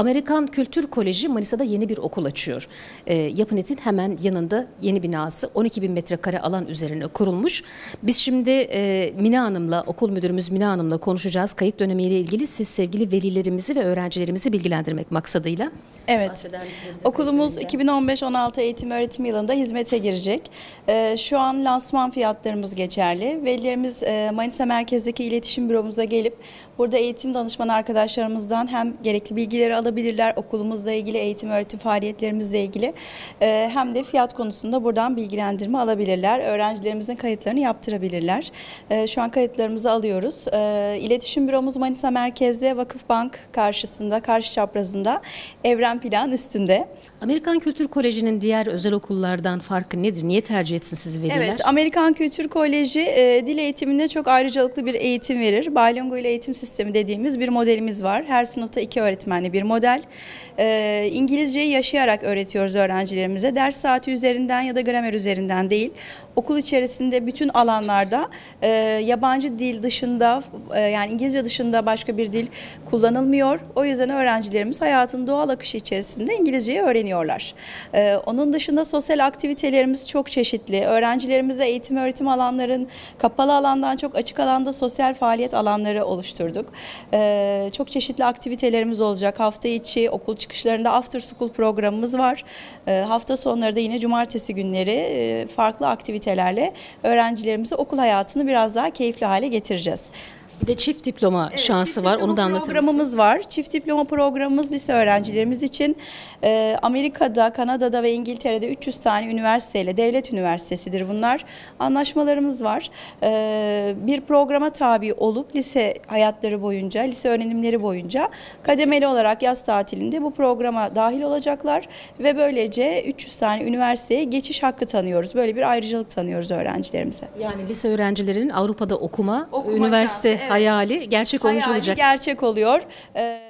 Amerikan Kültür Koleji Manisa'da yeni bir okul açıyor. E, Yapınet'in hemen yanında yeni binası 12 bin metrekare alan üzerine kurulmuş. Biz şimdi e, Mina Hanım'la, okul müdürümüz Mina Hanım'la konuşacağız. Kayıt dönemiyle ilgili siz sevgili velilerimizi ve öğrencilerimizi bilgilendirmek maksadıyla. Evet. Okulumuz kayıtlarından? 2015-16 eğitim öğretim yılında hizmete girecek. Ee, şu an lansman fiyatlarımız geçerli. Velilerimiz e, Manisa merkezdeki iletişim büromuza gelip burada eğitim danışman arkadaşlarımızdan hem gerekli bilgileri alabilirler okulumuzla ilgili eğitim öğretim faaliyetlerimizle ilgili e, hem de fiyat konusunda buradan bilgilendirme alabilirler. Öğrencilerimizin kayıtlarını yaptırabilirler. E, şu an kayıtlarımızı alıyoruz. E, iletişim büromuz Manisa merkezde Vakıfbank karşısında, karşı çaprazında Evren Plan üstünde. Amerikan Kültür Koleji'nin diğer özel okullardan farkı nedir? Niye tercih etsin sizi veliler? Evet, Amerikan Kültür Koleji e, dil eğitiminde çok ayrıcalıklı bir eğitim verir. Bilingual eğitim sistemi dediğimiz bir modelimiz var. Her sınıfta iki öğretmenli bir model. E, İngilizceyi yaşayarak öğretiyoruz öğrencilerimize. Ders saati üzerinden ya da gramer üzerinden değil. Okul içerisinde bütün alanlarda e, yabancı dil dışında e, yani İngilizce dışında başka bir dil kullanılmıyor. O yüzden öğrencilerimiz hayatın doğal akışı içerisinde İngilizceyi öğreniyorlar. E, onun dışında sosyal aktivitelerimiz çok çeşitli. Öğrencilerimize eğitim öğretim alanların kapalı alandan çok açık alanda sosyal faaliyet alanları oluşturduk. E, çok çeşitli aktivitelerimiz olacak. Hafta içi okul çıkışlarında after school programımız var. E, hafta sonları da yine cumartesi günleri e, farklı aktivitelerle öğrencilerimize okul hayatını biraz daha keyifli hale getireceğiz. Bir de çift diploma Evet, şansı çift var. diploma Onu da anlatır Programımız mısınız? var. Çift diploma programımız lise öğrencilerimiz için e, Amerika'da, Kanada'da ve İngiltere'de 300 tane üniversiteyle, devlet üniversitesidir bunlar. Anlaşmalarımız var. E, bir programa tabi olup lise hayatları boyunca, lise öğrenimleri boyunca kademeli olarak yaz tatilinde bu programa dahil olacaklar ve böylece 300 tane üniversiteye geçiş hakkı tanıyoruz. Böyle bir ayrıcalık tanıyoruz öğrencilerimize. Yani lise öğrencilerinin Avrupa'da okuma, Okuma üniversite şansı, evet. Hayali gerçek olmuş Hayali olacak. gerçek oluyor. Ee,